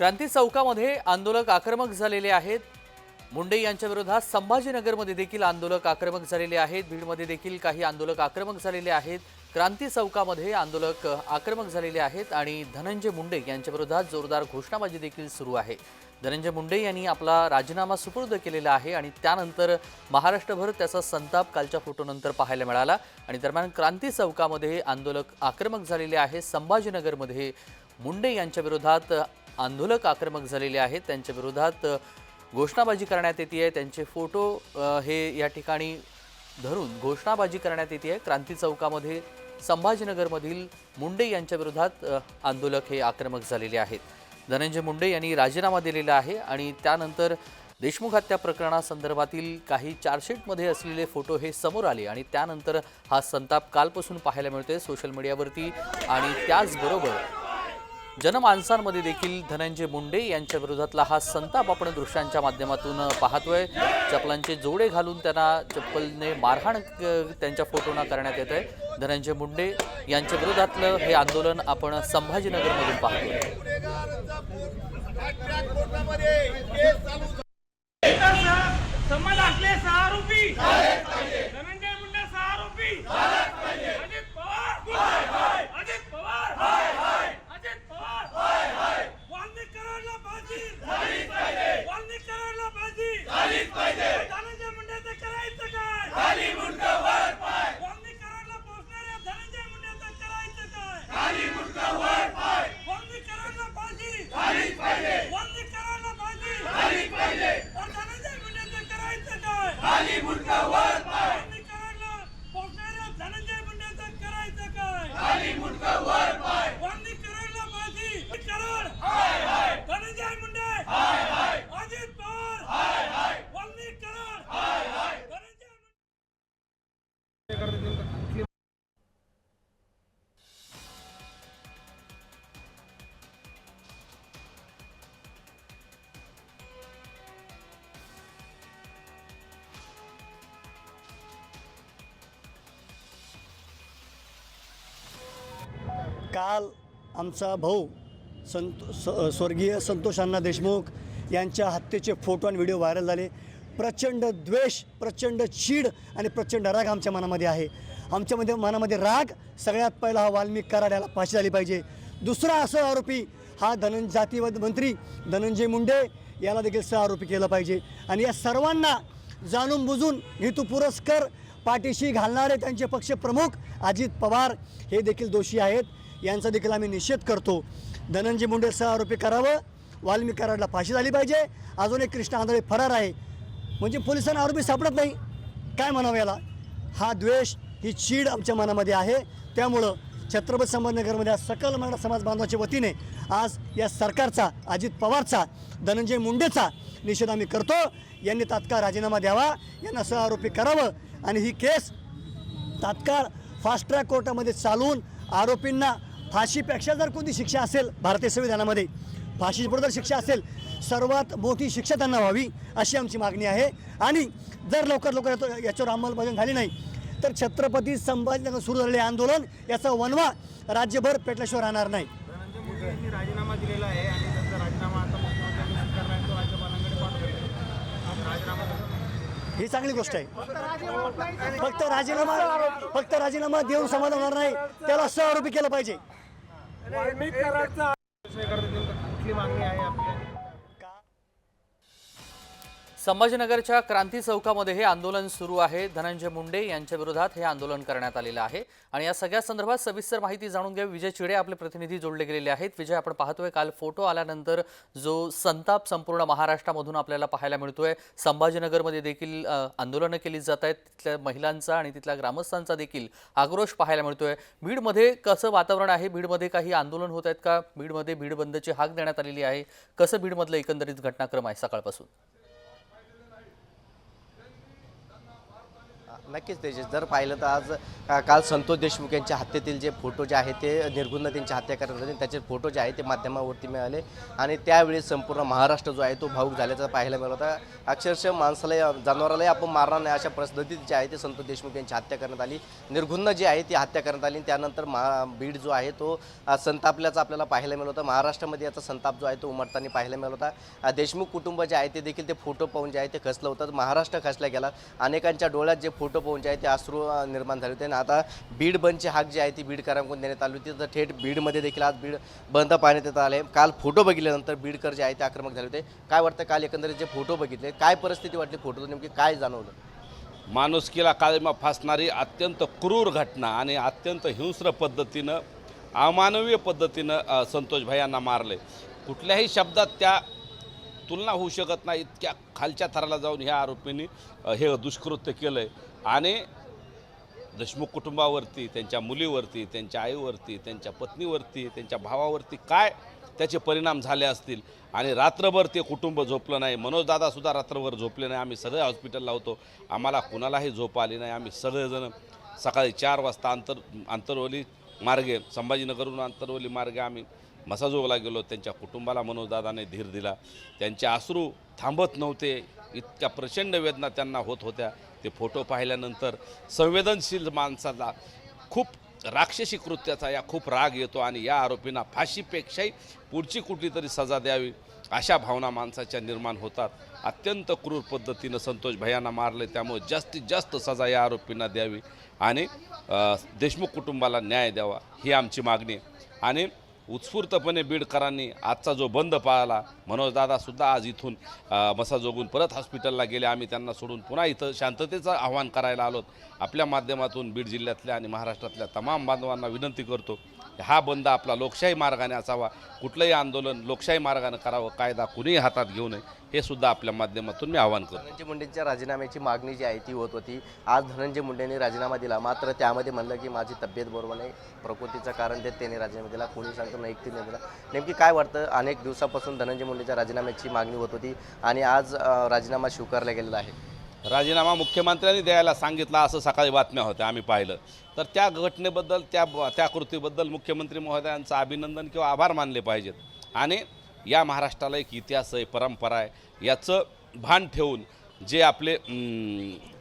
क्रांती चौकामध्ये आंदोलक आक्रमक झालेले आहेत. मुंडे यांच्या विरोधात संभाजीनगरमध्ये देखील आंदोलक आक्रमक झालेले आहेत. बीडमध्ये देखील काही आंदोलक आक्रमक झालेले आहेत. क्रांती चौकामध्ये आंदोलक आक्रमक झालेले आहेत आणि धनंजय मुंडे यांच्या विरोधात जोरदार घोषणाबाजी देखील सुरू आहे. धनंजय मुंडे यांनी आपला राजीनामा सुपूर्द केलेला आहे आणि त्यानंतर महाराष्ट्रभर त्याचा संताप कालच्या फोटोनंतर पाहायला मिळाला. आणि दरम्यान क्रांती चौकामध्ये आंदोलक आक्रमक झालेले आहे. संभाजीनगरमध्ये मुंडे यांच्या विरोधात आंदोलक आक्रमक झालेले आहेत. त्यांच्या विरोधात घोषणाबाजी करण्यात येते आहे. त्यांचे फोटो हे या ठिकाणी धरून घोषणाबाजी करण्यात येते आहे. क्रांती चौकामध्ये संभाजीनगरमधील मुंडे यांच्या विरोधात आंदोलक हे आक्रमक झालेले आहेत. धनंजय मुंडे यांनी राजीनामा दिलेला आहे आणि त्यानंतर देशमुख हत्या प्रकरणासंदर्भातील काही चार्जशीटमध्ये असलेले फोटो हे समोर आले आणि त्यानंतर हा संताप कालपासून पाहायला मिळतोय सोशल मीडियावरती आणि त्याचबरोबर जनमानसांमध्ये देखील धनंजय मुंडे यांच्या विरोधातला हा संताप आपण दृश्यांच्या माध्यमातून पाहतोय. चपलांचे जोडे घालून त्यांना चप्पलने मारहाण त्यांच्या फोटोना करण्यात येत आहे. धनंजय मुंडे यांच्या विरोधातलं हे आंदोलन आपण संभाजीनगरमधून पाहतोय. समाज असले सहा आरोपी. धनंजय मुंडे सहा आरोपी अजित पवार अजित पवार अजित पवार वाल्मिक कराडला फाशी वाल्मिक कराडला फाशी धनंजय मुंडेचं करायचं काय काल आमचा भाऊ संतो स स्वर्गीय संतोषांना देशमुख यांच्या हत्येचे फोटो आणि व्हिडिओ व्हायरल झाले. प्रचंड द्वेष प्रचंड चीड आणि प्रचंड राग आमच्या मनामध्ये आहे. आमच्यामध्ये मनामध्ये राग सगळ्यात पहिला हा वाल्मिक कराड याला फाशी झाली पाहिजे. दुसरा असं आरोपी हा धनं जातीवाद मंत्री धनंजय मुंडे याला देखील सह आरोपी केलं पाहिजे. आणि या सर्वांना जाणून बुजून हेतू पुरस्कर पाठीशी घालणारे त्यांचे पक्षप्रमुख अजित पवार हे देखील दोषी आहेत. यांचा देखील आम्ही निषेध करतो. धनंजय मुंडे सह आरोपी करावं. वाल्मी कराडला फाशी झाली पाहिजे. अजून एक कृष्ण आंधळे फरार आहे. म्हणजे पोलिसांना आरोपी सापडत नाही. काय म्हणावं याला? हा द्वेष ही चीड आमच्या मनामध्ये आहे. त्यामुळं छत्रपती संभाजीनगरमध्ये आज सकल मराठा समाज बांधवाच्या वतीने आज या सरकारचा अजित पवारचा धनंजय मुंडेचा निषेध आम्ही करतो. यांनी तात्काळ राजीनामा द्यावा. यांना सह आरोपी करावं. आणि ही केस तात्काळ फास्ट ट्रॅक कोर्टामध्ये चालवून आरोपींना फाशीपेक्षा जर कोणती शिक्षा असेल भारतीय संविधानामध्ये फाशीबरोबर जर शिक्षा असेल सर्वात मोठी शिक्षा त्यांना व्हावी अशी आमची मागणी आहे. आणि जर लवकर लवकर याचं- याच्यावर अंमलबजावणी झाली नाही तर छत्रपती संभाजीनगर सुरू झालेले आंदोलन याचा वनवा राज्यभर पेटल्याशिवाय राहणार नाही. राजीनामा दिलेला आहे आणि त्यांचा राजीनामा ही चांगली गोष्ट आहे. फक्त राजीनामा फक्त राजीनामा देऊन समाधान होणार नाही त्याला सह आरोपी केलं पाहिजे. वाल्मिक कराडचा कुठली मागणी आहे आपली? संभाजीनगरच्या क्रांती चौकामध्ये हे आंदोलन सुरू आहे. धनंजय मुंडे यांच्या विरोधात हे आंदोलन करण्यात आलेलं आहे. आणि या सगळ्या संदर्भात सविस्तर माहिती जाणून घ्या विजय चिडे आपले प्रतिनिधी जोडले गेलेले आहेत. विजय आपण पाहतोय काल फोटो आल्यानंतर जो संताप संपूर्ण महाराष्ट्रामधून आपल्याला पाहायला मिळतोय. संभाजीनगरमध्ये देखील आंदोलनं केली जात आहेत. तिथल्या महिलांचा आणि तिथल्या ग्रामस्थांचा देखील आक्रोश पाहायला मिळतोय. बीडमध्ये कसं वातावरण आहे? बीडमध्ये काही आंदोलन होत आहेत का? बीडमध्ये बीड बंदची हाक देण्यात आलेली आहे. कसं बीडमधलं एकंदरीत घटनाक्रम आहे सकाळपासून? नक्कीच तेजस जर पाहिलं तर आज काल संतोष देशमुख यांच्या हत्येतील जे फोटो जे आहेत ते निर्गुण त्यांची हत्या करण्यात आली. त्याचे फोटो जे आहेत ते माध्यमावरती मिळाले. आणि त्यावेळी संपूर्ण महाराष्ट्र जो आहे तो भाऊक झाल्याचा पाहायला मिळत होता. अक्षरशः माणसाला जनावरालाही आपण मारणार नाही अशा परिस्थितीत जे आहे ते संतोष देशमुख यांची हत्या करण्यात आली. निर्गुण जी आहे ती हत्या करण्यात आली. आणि त्यानंतर महा बीड जो आहे तो संतापल्याचा आपल्याला पाहायला मिळत होता. महाराष्ट्रामध्ये याचा संताप जो आहे तो उमटताना पाहायला मिळत होता. देशमुख कुटुंब जे आहे ते देखील ते फोटो पाहून जे आहे ते खचलं होतं. महाराष्ट्र खचला गेला. अनेकांच्या डोळ्यात जे फोटो पाहून जे आहे ते अश्रू निर्माण झाले होते. आणि आता बीड बंदची हाक जी आहे ती बीडकरांकडून देण्यात आली होती. तर थेट बीडमध्ये देखील आज बीड बंद पाहण्यात येत आले. काल फोटो बघितल्यानंतर बीडकर जे आहे ते आक्रमक झाले होते. काय वाटतं काल एकंदरीत जे फोटो बघितले काय परिस्थिती वाटली फोटो नेमकी काय जाणवलं? माणुसकीला काळीमा फासणारी अत्यंत क्रूर घटना आणि अत्यंत हिंस्र पद्धतीनं अमानवीय पद्धतीनं संतोषभाई यांना भाईंना मारले. कुठल्याही शब्दात त्या तुलना होऊ शकत नाही इतक्या खालच्या थराला जाऊन ह्या आरोपींनी हे दुष्कृत्य केलं आहे आणि देशमुख कुटुंबावरती त्यांच्या मुलीवरती त्यांच्या आईवरती त्यांच्या पत्नीवरती त्यांच्या भावावरती काय त्याचे परिणाम झाले असतील? आणि रात्रभर ते कुटुंब झोपलं नाही. मनोजदादासुद्धा रात्रभर झोपले नाही. आम्ही सगळे हॉस्पिटलला होतो. आम्हाला कुणालाही झोप आली नाही. आम्ही सगळेजण सकाळी चार वाजता अंतर आंतरवली मार्गे संभाजीनगरहून आंतरवली मार्गे आम्ही मसाजोगला गेलो त्यांच्या कुटुंबाला मनोजदादाने धीर दिला. त्यांचे आश्रू थांबत नव्हते इतक्या प्रचंड वेदना त्यांना होत होत्या. ते फोटो पाहिल्यानंतर संवेदनशील माणसाचा खूप राक्षसी कृत्याचा या खूप राग येतो आणि या आरोपींना फाशीपेक्षाही पुढची कुठलीतरी सजा द्यावी अशा भावना माणसाच्या निर्माण होतात. अत्यंत क्रूर पद्धतीनं संतोष भैयांना मारले त्यामुळे जास्तीत जास्त सजा या आरोपींना द्यावी आणि देशमुख कुटुंबाला न्याय द्यावा ही आमची मागणी आहे. आणि उत्स्फूर्तपणे बीडकरांनी आजचा जो बंद पाळला मनोजदादासुद्धा आज इथून मसाजोगून परत हॉस्पिटलला गेले. आम्ही त्यांना सोडून पुन्हा इथं शांततेचं आव्हान करायला आलोत. आपल्या माध्यमातून बीड जिल्ह्यातल्या आणि महाराष्ट्रातल्या तमाम बांधवांना विनंती करतो हा बंद आपला लोकशाही मार्गाने असावा. कुठलंही आंदोलन लोकशाही मार्गाने करावं कायदा कुणीही हातात घेऊ नये हे सुद्धा आपल्या माध्यमातून मी आवाहन करतो. धनंजय मुंडेंच्या राजीनाम्याची मागणी जी आहे ती होत होती. आज धनंजय मुंडेंनी राजीनामा दिला. मात्र त्यामध्ये म्हणलं की माझी तब्येत बरोबर नाही. प्रकृतीचं कारण देत त्यांनी राजीनामा दिला. कोणी सांगतो नैतिक दिला. नेमकी काय वाटतं? अनेक दिवसापासून धनंजय मुंडेच्या राजीनाम्याची मागणी होत होती आणि आज राजीनामा स्वीकारला गेलेला आहे. राजीनामा मुख्यमंत्र्यांनी द्यायला सांगितला असं सकाळी बातम्या होत्या आम्ही पाहिलं. तर त्या घटनेबद्दल त्या त्या कृतीबद्दल मुख्यमंत्री महोदयांचं अभिनंदन किंवा आभार मानले पाहिजेत. आणि या महाराष्ट्राला एक इतिहास आहे परंपरा आहे. याचं भान ठेवून जे आपले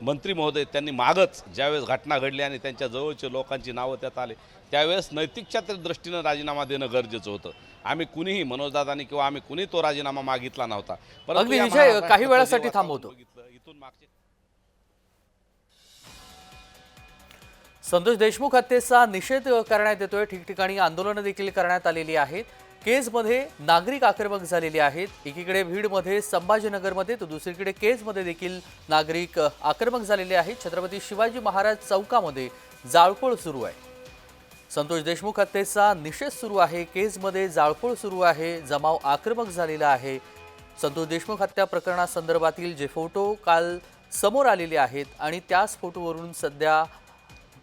मंत्री महोदय त्यांनी मागच ज्यावेळेस घटना घडली आणि त्यांच्या जवळचे लोकांची नावं त्यात आले त्यावेळेस नैतिकच्या दृष्टीनं राजीनामा देणं गरजेचं होतं. आम्ही कुणीही मनोजदादांनी किंवा आम्ही कुणी तो राजीनामा मागितला नव्हता. परंतु काही वेळासाठी थांबवतो. इथून मागचे संतोष देशमुख हत्येचा निषेध करण्यात येतोय. ठिकठिकाणी आंदोलनं देखील करण्यात आलेली आहेत. केजमध्ये नागरिक आक्रमक झालेले आहेत. एकीकडे भीडमध्ये संभाजीनगरमध्ये तर दुसरीकडे केजमध्ये देखील नागरिक आक्रमक झालेले आहेत. छत्रपती शिवाजी महाराज चौकामध्ये जाळपोळ सुरू आहे. संतोष देशमुख हत्येचा निषेध सुरू आहे. केजमध्ये जाळपोळ सुरू आहे. जमाव आक्रमक झालेला आहे. संतोष देशमुख हत्या प्रकरणासंदर्भातील जे फोटो काल समोर आलेले आहेत आणि त्याच फोटोवरून सध्या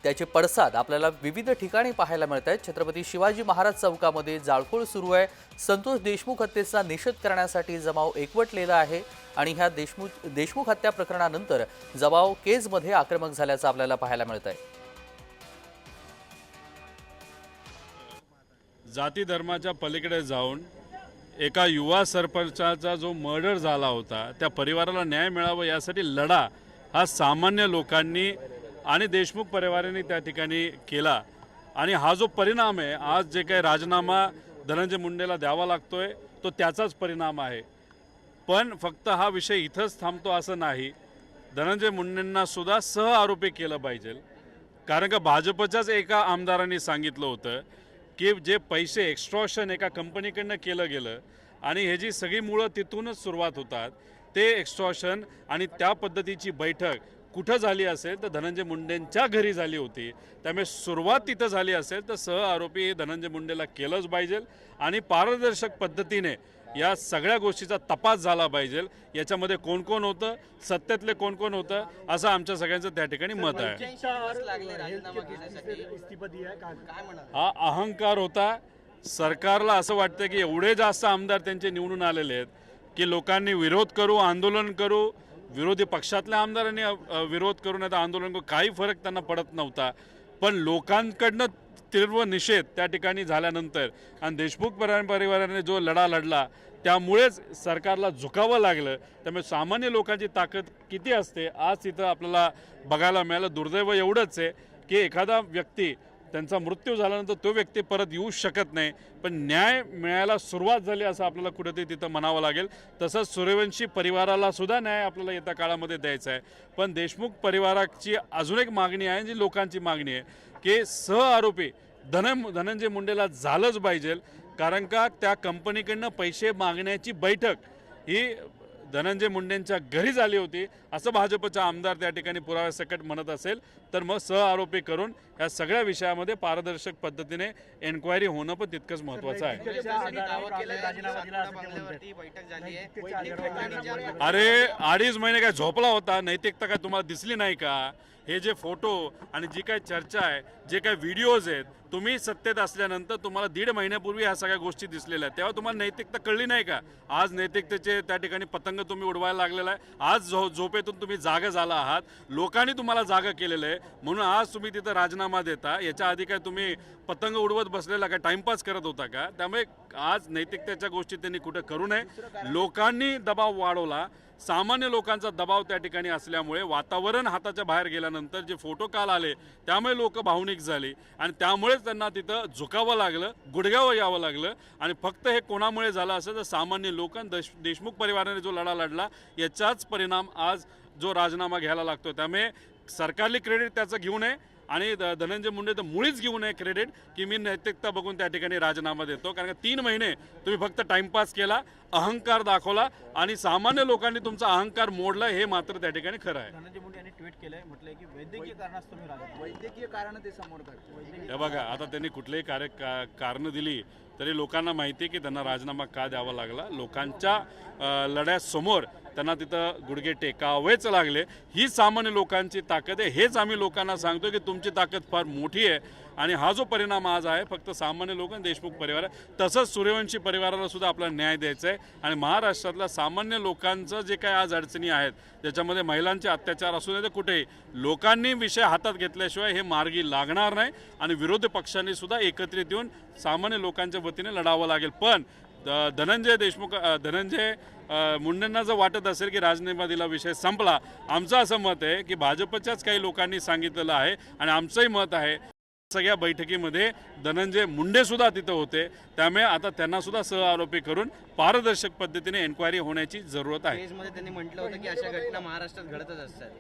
त्याचे पडसाद आपल्याला विविध ठिकाणी पाहायला मिळत आहेत. छत्रपती शिवाजी महाराज चौकामध्ये जाळपोळ सुरू आहे. संतोष देशमुख हत्येचा निषेध करण्यासाठी जमाव एकवटलेला आहे आणि ह्या देशमुख देशमुख हत्या प्रकरणानंतर जमाव केजमध्ये आक्रमक झाल्याचं आपल्याला पाहायला मिळत आहे. जाती धर्माच्या पलीकडे जाऊन एका युवा सरपंचाचा जो मर्डर झाला होता त्या परिवाराला न्याय मिळावा यासाठी लढा हा सामान्य लोकांनी आणि देशमुख परिवाराने त्या ठिकाणी केला. आणि हा जो परिणाम आहे आज जे काही राजीनामा धनंजय मुंडेला द्यावा लागतोय तो त्याचाच परिणाम आहे. पण फक्त हा विषय इथंच थांबतो असं नाही. धनंजय मुंडेंना सुद्धा सह आरोपी केलं पाहिजे. कारण का भाजपच्याच एका आमदारांनी सांगितलं होतं की जे पैसे एक्स्ट्रॉशन एका कंपनीकडनं केलं गेलं आणि ह्याची सगळी मुळं तिथूनच सुरुवात होतात ते एक्स्ट्रॉशन आणि त्या पद्धतीची बैठक कुठं झाली असेल तर धनंजय मुंडेंच्या घरी झाली होती. त्यामुळे सुरुवात तिथं झाली असेल तर सह आरोपी हे धनंजय मुंडेला केलंच पाहिजे आणि पारदर्शक पद्धतीने या सगळ्या गोष्टीचा तपास झाला पाहिजे. याच्यामध्ये कोण कोण होतं? सत्तेतले कोण कोण होतं? असं आमच्या सगळ्यांचं त्या ठिकाणी मत आहे. हा अहंकार होता. सरकारला असं वाटतं की एवढे जास्त आमदार त्यांचे निवडून आलेले आहेत की लोकांनी विरोध करू आंदोलन करू विरोधी पक्षातल्या आमदारांनी विरोध करून आता आंदोलन काही फरक त्यांना पडत नव्हता. पण लोकांकडनं तीव्र निषेध त्या ठिकाणी झाल्यानंतर आणि देशमुख परिवाराने जो लढा लढला त्यामुळेच सरकारला झुकावं लागलं. त्यामुळे सामान्य लोकांची ताकद किती असते आज तिथं आपल्याला बघायला मिळालं. दुर्दैव एवढंच आहे की एखादा व्यक्ती त्यांचा मृत्यू झाल्यानंतर तो व्यक्ती परत येऊ शकत नाही. पण न्याय मिळायला सुरुवात झाली असं आपल्याला कुठेतरी तिथं म्हणावं लागेल. तसंच सूर्यवंशी परिवाराला सुद्धा न्याय आपल्याला येत्या काळामध्ये द्यायचा आहे. पण देशमुख परिवाराची अजून एक मागणी आहे जी लोकांची मागणी आहे की सह आरोपी धन धनंजय मुंडेला झालंच पाहिजे. कारण का त्या कंपनीकडनं पैसे मागण्याची बैठक ही धनंजय मुंडेंच्या घरी झाली होती. असं भाजपचा आमदार त्या ठिकाणी पुराव्यासकट म्हणत असेल तर मग सह आरोपी करून या सगळ्या विषयामध्ये पारदर्शक पद्धतीने एन्क्वायरी होणं पण तितकंच महत्त्वाचं आहे. बैठक झाली आहे. अरे अडीच महिने काय झोपला होता? नैतिकता काय तुम्हाला दिसली नाही का? हे जे फोटो आणि जी काय चर्चा आहे जे काय व्हिडिओज आहेत तुम्ही सत्तेत असल्यानंतर तुम्हाला दीड महिन्यापूर्वी ह्या सगळ्या गोष्टी दिसलेल्या आहेत. तेव्हा तुम्हाला नैतिकता कळली नाही का? आज नैतिकतेचे त्या ठिकाणी पतंग तुम्ही उडवायला लागलेला आहे. आज झो झोपेतून तुम्ही जागा झाला आहात. लोकांनी तुम्हाला जागा केलेलं आहे. म्हणून आज तुम्ही तिथं राजीनामा देता. याच्या आधी काय तुम्ही पतंग उडवत बसलेला काय टाइमपास करत होता का? त्यामुळे आज नैतिकतेच्या गोष्टी त्यांनी कुठं करू नये. लोकांनी दबाव वाढवला. सामान्य लोकांचा दबाव त्या ठिकाणी असल्यामुळे वातावरण हाताच्या बाहेर गेल्यानंतर जे फोटो काल आले त्यामुळे लोक भावनिक झाली आणि त्यामुळेच त्यांना तिथं झुकावं लागलं गुडघ्यावर यावं लागलं आणि फक्त हे कोणामुळे झालं असं तर सामान्य लोक देश देशमुख परिवाराने जो लढा लढला याचाच परिणाम आज जो राजीनामा घ्यायला लागतो त्यामुळे सरकारली क्रेडिट त्याचं घेऊ नये. आणि धनंजय मुंडे तर मुळीच घेऊ नये क्रेडिट की मी नैतिकता बघून त्या ठिकाणी राजीनामा देतो. कारण का तीन महिने तुम्ही फक्त टाइमपास केला अहंकार दाखवला आणि सामान्य लोकांनी तुमचा अहंकार मोडला हे मात्र त्या ठिकाणी खरं आहे. धनंजय मुंडे यांनी ट्विट केलंय म्हटलंय की वैद्यकीय कारणास्तव मी राजा वैद्यकीय कारण ते समोर काढतो हे बघा आता त्यांनी कुठलेही कार्य कारणं दिली तरी लोकांना माहिती आहे की त्यांना राजीनामा का द्यावा लागला. लोकांच्या लढ्यासमोर त्यांना तिथं गुडघे टेकावेच लागले. ही सामान्य लोकांची ताकद आहे. हेच आम्ही लोकांना सांगतो की तुमची ताकद फार मोठी आहे. आणि हा जो परिणाम आज आहे फक्त सामान्य लोक आणि देशमुख परिवार आहे तसंच सूर्यवंशी परिवाराला सुद्धा आपला न्याय द्यायचा आहे आणि महाराष्ट्रातल्या सामान्य लोकांचं जे काय आज अडचणी आहेत ज्याच्यामध्ये महिलांचे अत्याचार असू नये तर कुठेही लोकांनी विषय हातात घेतल्याशिवाय हे मार्गी लागणार नाही आणि विरोधी पक्षांनी सुद्धा एकत्रित येऊन सामान्य लोकांच्या वतीने लढावं लागेल. पण धनंजय देशमुख धनंजय मुंडेंना जर वाटत असेल की राजनीतिमधील विषय संपला आमचं असं मत आहे की भाजपच्याच काही लोकांनी सांगितलेलं आहे आणि आमचंही मत आहे सगळ्या बैठकीमध्ये धनंजय मुंडे सुद्धा तिथं होते. त्यामुळे आता त्यांना सुद्धा सह आरोपी करून पारदर्शक पद्धतीने एन्क्वायरी होण्याची जरूरत आहे. त्यांनी म्हटलं होतं की अशा घटना महाराष्ट्रात घडतच असतात.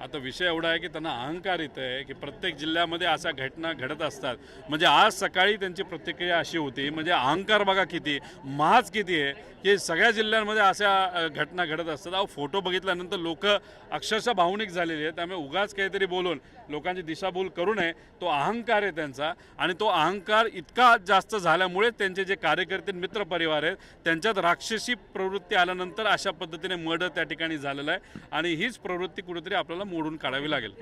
आता विषय एवढा आहे की त्यांना अहंकार येत आहे की प्रत्येक जिल्ह्यामध्ये अशा घटना घडत असतात. म्हणजे आज सकाळी त्यांची प्रतिक्रिया अशी होती म्हणजे अहंकार बघा किती महाच किती आहे की सगळ्या जिल्ह्यांमध्ये अशा घटना घडत असतात. अहो फोटो बघितल्यानंतर लोक अक्षरशः भावनिक झालेली आहेत. त्यामुळे उगाच काहीतरी बोलून लोकांची दिशाभूल करू नये तो अहंकार आहे त्यांचा. आणि तो अहंकार इतका जास्त झाल्यामुळे त्यांचे जे कार्यकर्ते मित्र परिवार आहेत त्यांच्यात राक्षसी प्रवृत्ती आल्यानंतर अशा पद्धतीने मर्डर त्या ठिकाणी झालेलं आहे. आणि हीच प्रवृत्ती कुठेतरी आपल्याला मोडून काढावी लागेल.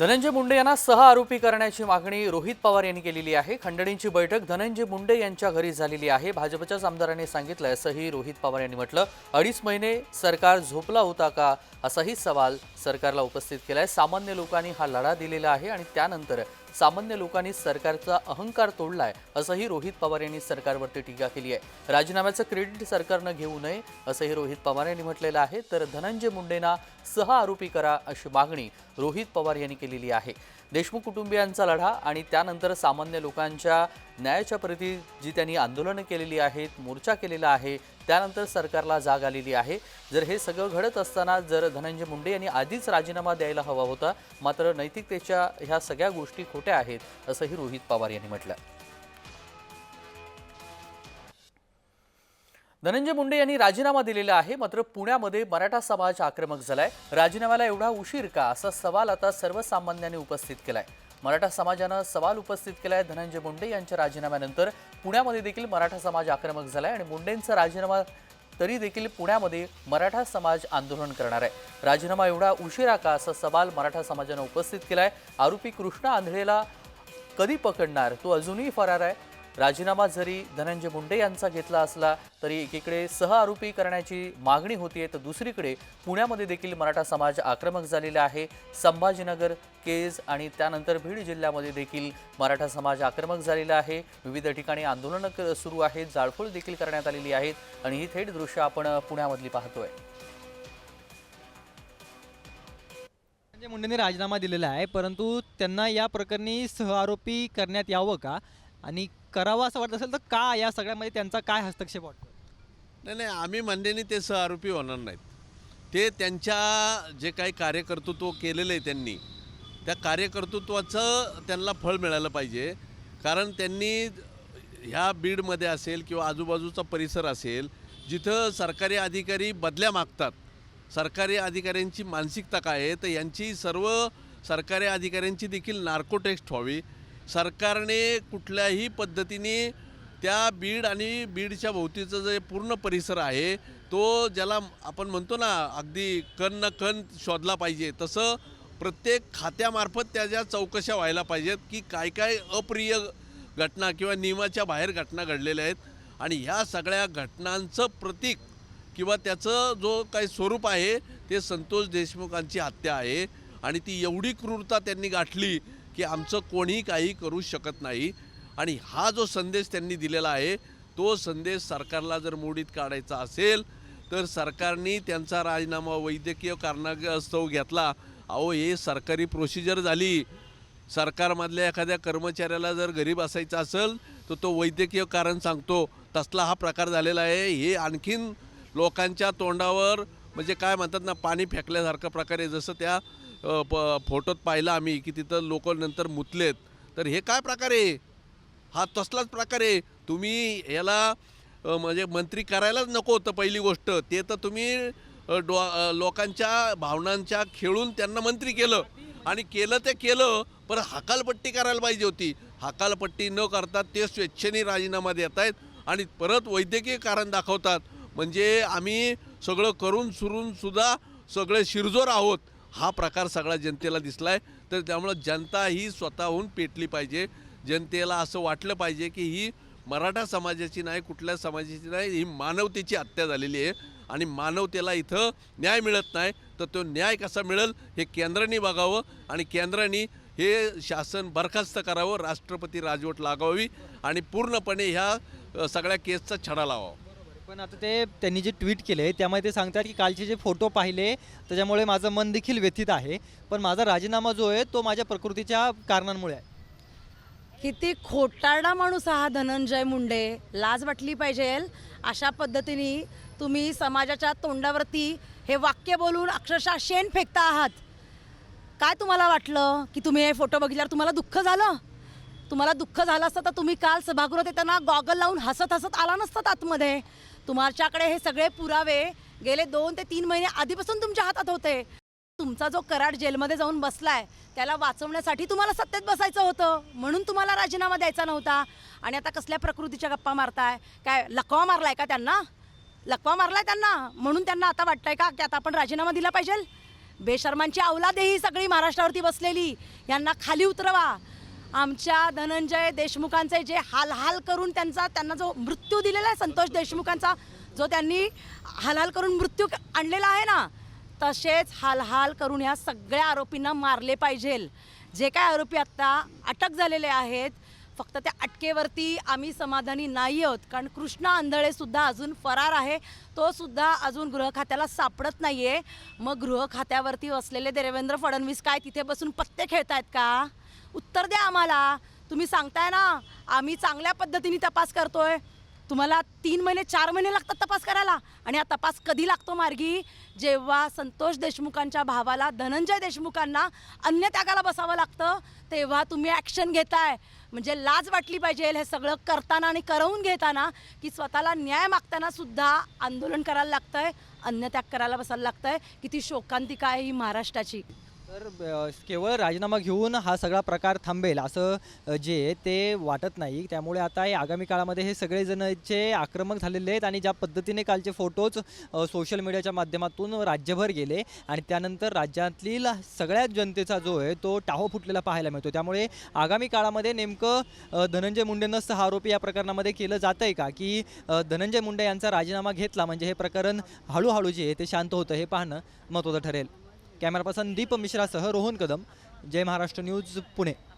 धनंजय मुंडे यांना सह आरोपी करण्याची मागणी रोहित पवार यांनी केलेली आहे. खंडणीची बैठक धनंजय मुंडे यांच्या घरी झालेली आहे. भाजपच्याच आमदारांनी सांगितलं असंही रोहित पवार यांनी म्हटलं. अडीच महिने सरकार झोपला होता का? असाही सवाल सरकारला उपस्थित केलाय. सामान्य लोकांनी हा लढा दिलेला आहे आणि त्यानंतर सामान्य लोकांनी सरकारचा अहंकार तोडलाय असंही रोहित पवार यांनी सरकारवरती टीका केली आहे. राजीनाम्याचं क्रेडिट सरकारनं घेऊ नये असंही रोहित पवार यांनी म्हटलेलं आहे. तर धनंजय मुंडेंना सह आरोपी करा अशी मागणी रोहित पवार यांनी केलेली आहे. देशमुख कुटुंबियांचा लढा आणि त्यानंतर सामान्य लोकांच्या न्यायाच्या प्रती जी त्यांनी आंदोलनं केलेली आहेत मोर्चा केलेला आहे त्यानंतर सरकारला जाग आलेली आहे. जर हे सगळं घडत असताना जर धनंजय मुंडे यांनी आधीच राजीनामा द्यायला हवा होता मात्र नैतिकतेच्या ह्या सगळ्या गोष्टी खोट्या आहेत असंही रोहित पवार यांनी म्हटलं धनंजय मुंडे यांनी राजीनामा दिलेला आहे मात्र पुण्यामध्ये मराठा समाज आक्रमक झालाय. राजीनाम्याला एवढा उशीर का? असा सवाल आता सर्वसामान्यांनी उपस्थित केलाय. मराठा समाजानं सवाल उपस्थित केलाय धनंजय मुंडे यांच्या राजीनाम्यानंतर. पुण्यामध्ये देखील मराठा समाज आक्रमक झालाय आणि मुंडेंचा राजीनामा तरी देखील पुण्यामध्ये मराठा समाज आंदोलन करणार आहे. राजीनामा एवढा उशिरा का? असा सवाल मराठा समाजानं उपस्थित केलाय. आरोपी कृष्णा आंधळेला कधी पकडणार? तो अजूनही फरार आहे. राजीनामा जरी धनंजय मुंडे यांचा घेतला असला तरी एकीकडे सह आरोपी करण्याची मागणी होतीये तर दुसरीकडे पुण्यामध्ये देखील मराठा समाज आक्रमक झालेला आहे. संभाजीनगर केज आणि त्यानंतर बीड जिल्ह्यामध्ये देखील मराठा समाज आक्रमक झालेला आहे. विविध ठिकाणी आंदोलनं क- सुरू आहेत जाळपोळ देखील करण्यात आलेली आहेत आणि ही थेट दृश्य आपण पुण्यामधली पाहतोय. धनंजय मुंडेंनी राजीनामा दिलेला आहे परंतु त्यांना या प्रकरणी सहआरोपी करण्यात यावं का? आणि करावं असं वाटत असेल तर का या सगळ्यामध्ये त्यांचा काय हस्तक्षेप वाटतो नाही नाही आम्ही म्हणण्याने ते सहआरोपी होणार नाहीत. ते त्यांच्या जे काही कार्यकर्तृत्व केलेलं आहे त्यांनी त्या कार्यकर्तृत्वाचं त्यांना फळ मिळालं पाहिजे. कारण त्यांनी ह्या बीडमध्ये असेल किंवा आजूबाजूचा परिसर असेल जिथं सरकारी अधिकारी बदल्या मागतात सरकारी अधिकाऱ्यांची मानसिकता काय आहे तर यांची सर्व सरकारी अधिकाऱ्यांची देखील नार्को टेस्ट व्हावी. सरकारने कुठल्याही पद्धतीने त्या बीड आणि बीडच्या भोवतीचं जे पूर्ण परिसर आहे तो ज्याला आपण म्हणतो ना अगदी कण न कण शोधला पाहिजे. तसं प्रत्येक खात्यामार्फत त्याच्या चौकशा व्हायला पाहिजेत की काय काय अप्रिय घटना किंवा नियमाच्या बाहेर घटना घडलेल्या आहेत आणि ह्या सगळ्या घटनांचं प्रतीक किंवा त्याचं जो काही स्वरूप आहे ते संतोष देशमुखांची हत्या आहे आणि ती एवढी क्रूरता त्यांनी गाठली की आमचं कोणीही काही करू शकत नाही. आणि हा जो संदेश त्यांनी दिलेला आहे तो संदेश सरकारला जर मोडीत काढायचा असेल तर सरकारने त्यांचा राजीनामा वैद्यकीय कारणास्तव घेतला. अहो हे सरकारी प्रोसिजर झाली. सरकारमधल्या एखाद्या कर्मचाऱ्याला जर गरीब असायचा असेल तर तो वैद्यकीय कारण सांगतो. तसला हा प्रकार झालेला आहे. हे आणखीन लोकांच्या तोंडावर म्हणजे काय म्हणतात ना पाणी फेकल्यासारखं प्रकारे जसं त्या प फोटोत पाहिलं आम्ही की तिथं लोक नंतर मुतलेत. तर हे काय प्रकार आहे? हा तसलाच प्रकार आहे. तुम्ही याला म्हणजे मंत्री करायलाच नको होतं पहिली गोष्ट. ते तर तुम्ही डो लोकांच्या भावनांच्या खेळून त्यांना मंत्री केलं. आणि केलं ते केलं पण हकालपट्टी करायला पाहिजे होती. हकालपट्टी न करता ते स्वेच्छेने राजीनामा देत आहेत आणि परत वैद्यकीय कारण दाखवतात. म्हणजे आम्ही सगळं करून सुरून सुद्धा सगळे शिरजोर आहोत. हा प्रकार सगळ्या जनतेला दिसला आहे तर त्यामुळं जनता ही स्वतःहून पेटली पाहिजे. जनतेला असं वाटलं पाहिजे की ही मराठा समाजाची नाही कुठल्या समाजाची नाही ही मानवतेची हत्या झालेली आहे. आणि मानवतेला इथं न्याय मिळत नाही. तर तो न्याय कसा मिळेल हे केंद्राने बघावं आणि केंद्राने हे शासन बरखास्त करावं. राष्ट्रपती राजवट लागावी आणि पूर्णपणे ह्या सगळ्या केसचा छडा लावावा. पण आता ते त्यांनी जे ट्विट केले त्यामध्ये ते सांगतात की कालचे जे फोटो पाहिले त्याच्यामुळे माझं मन देखील व्यथित आहे. पण माझा राजीनामा जो आहे तो माझ्या प्रकृतीच्या कारणांमुळे आहे. किती खोटारडा माणूस हा धनंजय मुंडे. लाज वाटली पाहिजे अशा पद्धतीने तुम्ही समाजाच्या तोंडावरती हे वाक्य बोलून अक्षरशः शेण फेकता आहात. काय तुम्हाला वाटलं की तुम्ही हे फोटो बघितल्यावर तुम्हाला दुःख झालं? तुम्हाला दुःख झालं असतं तर तुम्ही काल सभागृहात येताना गॉगल लावून हसत हसत आला नसतात आतमध्ये. तुमच्याकडे हे सगळे पुरावे गेले दोन ते तीन महिने आधीपासून तुमच्या हातात होते. तुमचा जो कराड जेलमध्ये जाऊन बसलाय त्याला वाचवण्यासाठी तुम्हाला सत्तेत बसायचं होतं. म्हणून तुम्हाला राजीनामा द्यायचा नव्हता. आणि आता कसल्या प्रकृतीच्या गप्पा मारताय? काय लकवा मारलाय का त्यांना? लकवा मारलाय त्यांना. म्हणून त्यांना आता वाटतंय का की आता आपण राजीनामा दिला पाहिजे? बेशर्मांची अवलाद ही सगळी महाराष्ट्रावरती बसलेली. यांना खाली उतरवा. आमच्या धनंजय देशमुखांचे जे हाल हाल करून त्यांचा त्यांना जो मृत्यू दिलेला आहे संतोष देशमुखांचा जो त्यांनी हालहाल करून मृत्यू आणलेला आहे ना तसेच हालहाल करून ह्या सगळ्या आरोपींना मारले पाहिजेल जे काय आरोपी आत्ता अटक झालेले आहेत फक्त त्या अटकेवरती आम्ही समाधानी नाही आहोत. कारण कृष्णा आंधळेसुद्धा अजून फरार आहे. तोसुद्धा अजून गृह खात्याला सापडत नाही आहे मग गृह खात्यावरती असलेले देवेंद्र फडणवीस काय तिथे बसून पत्ते खेळत आहेत का? उत्तर द्या आम्हाला. तुम्ही सांगताय ना आम्ही चांगल्या पद्धतीने तपास करतोय. तुम्हाला तीन महिने चार महिने लागतात तपास करायला. आणि हा तपास कधी लागतो मार्गी? जेव्हा संतोष देशमुखांच्या भावाला धनंजय देशमुखांना अन्य त्यागाला बसावं लागतं तेव्हा तुम्ही ॲक्शन घेताय. म्हणजे लाज वाटली पाहिजे हे सगळं करताना आणि करवून घेताना की स्वतःला न्याय मागताना सुद्धा आंदोलन करायला लागतंय अन्य त्याग करायला बसायला लागतंय किती शोकांतिका आहे ही महाराष्ट्राची. तर केवळ राजीनामा घेऊन हा सगळा प्रकार थांबेल असं जे ते वाटत नाही. त्यामुळे आता आगामी काळामध्ये हे सगळेजण जे आक्रमक झालेले आहेत आणि ज्या पद्धतीने कालचे फोटोज सोशल मीडियाच्या माध्यमातून राज्यभर गेले आणि त्यानंतर राज्यातील सगळ्याच जनतेचा जो आहे तो टाहो फुटलेला पाहायला मिळतो. त्यामुळे आगामी काळामध्ये नेमकं धनंजय मुंडेंना सहा आरोपी या प्रकरणामध्ये केलं जातं आहे का की धनंजय मुंडे यांचा राजीनामा घेतला म्हणजे हे प्रकरण हळूहळू जे आहे ते शांत होतं हे पाहणं महत्त्वाचं ठरेल. कॅमेरा पर्सन दीप मिश्रासह रोहन कदम जय महाराष्ट्र न्यूज पुणे.